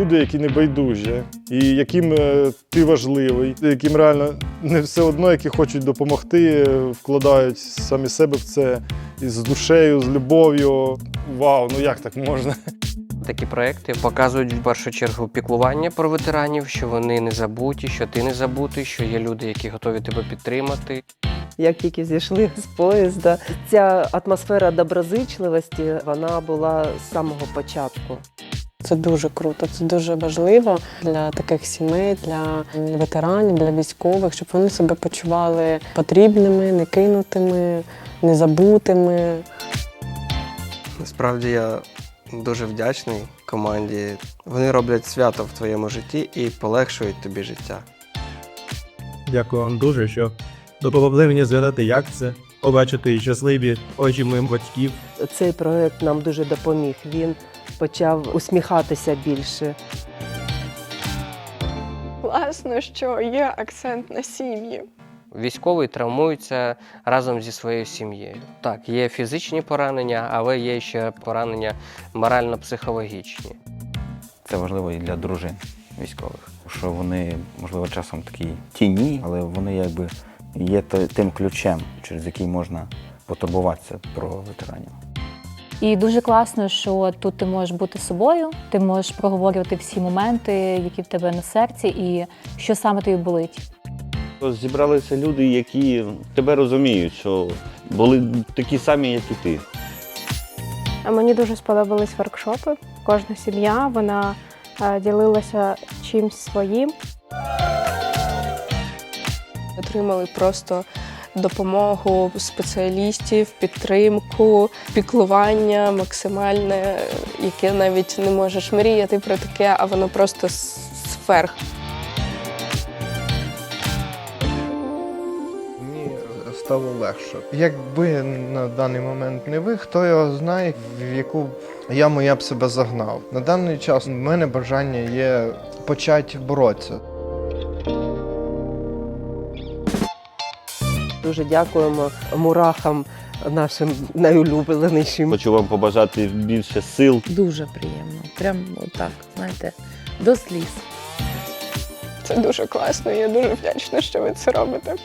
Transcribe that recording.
люди, які не байдужі, і яким е, ти важливий, яким реально не все одно, які хочуть допомогти, вкладають самі себе в це і з душею, з любов'ю. Вау, ну як так можна? Такі проекти показують в першу чергу піклування про ветеранів, що вони не забуті, що ти не забутий, що є люди, які готові тебе підтримати. Як тільки зійшли з поїзда, ця атмосфера доброзичливості вона була з самого початку. Це дуже круто, це дуже важливо для таких сімей, для ветеранів, для військових, щоб вони себе почували потрібними, не кинутими, незабутими. Насправді я дуже вдячний команді. Вони роблять свято в твоєму житті і полегшують тобі життя. Дякую вам дуже, що допомогли мені згадати, як це побачити щасливі очі моїх батьків. Цей проект нам дуже допоміг. Він почав усміхатися більше. Класно, що є акцент на сім'ї. Військовий травмується разом зі своєю сім'єю. Так, є фізичні поранення, але є ще поранення морально-психологічні. Це важливо і для дружин військових, що вони, можливо, часом такі тіні, але вони якби є тим ключем, через який можна потурбуватися про ветеранів. І дуже класно, що тут ти можеш бути собою, ти можеш проговорювати всі моменти, які в тебе на серці, і що саме тобі болить. Зібралися люди, які тебе розуміють, що були такі самі, як і ти. А Мені дуже сподобались воркшопи. Кожна сім'я вона е, ділилася чимсь своїм. Отримали просто допомогу спеціалістів, підтримку, піклування максимальне, яке навіть не можеш мріяти про таке, а воно просто сверх. Стало легше. Якби на даний момент не ви, хто його знає, в яку яму я б себе загнав. На даний час в мене бажання є почати боротися. Дуже дякуємо мурахам нашим найулюбленішим. Хочу вам побажати більше сил. Дуже приємно. Прям отак, знаєте, до сліз. Це дуже класно. Я дуже вдячна, що ви це робите.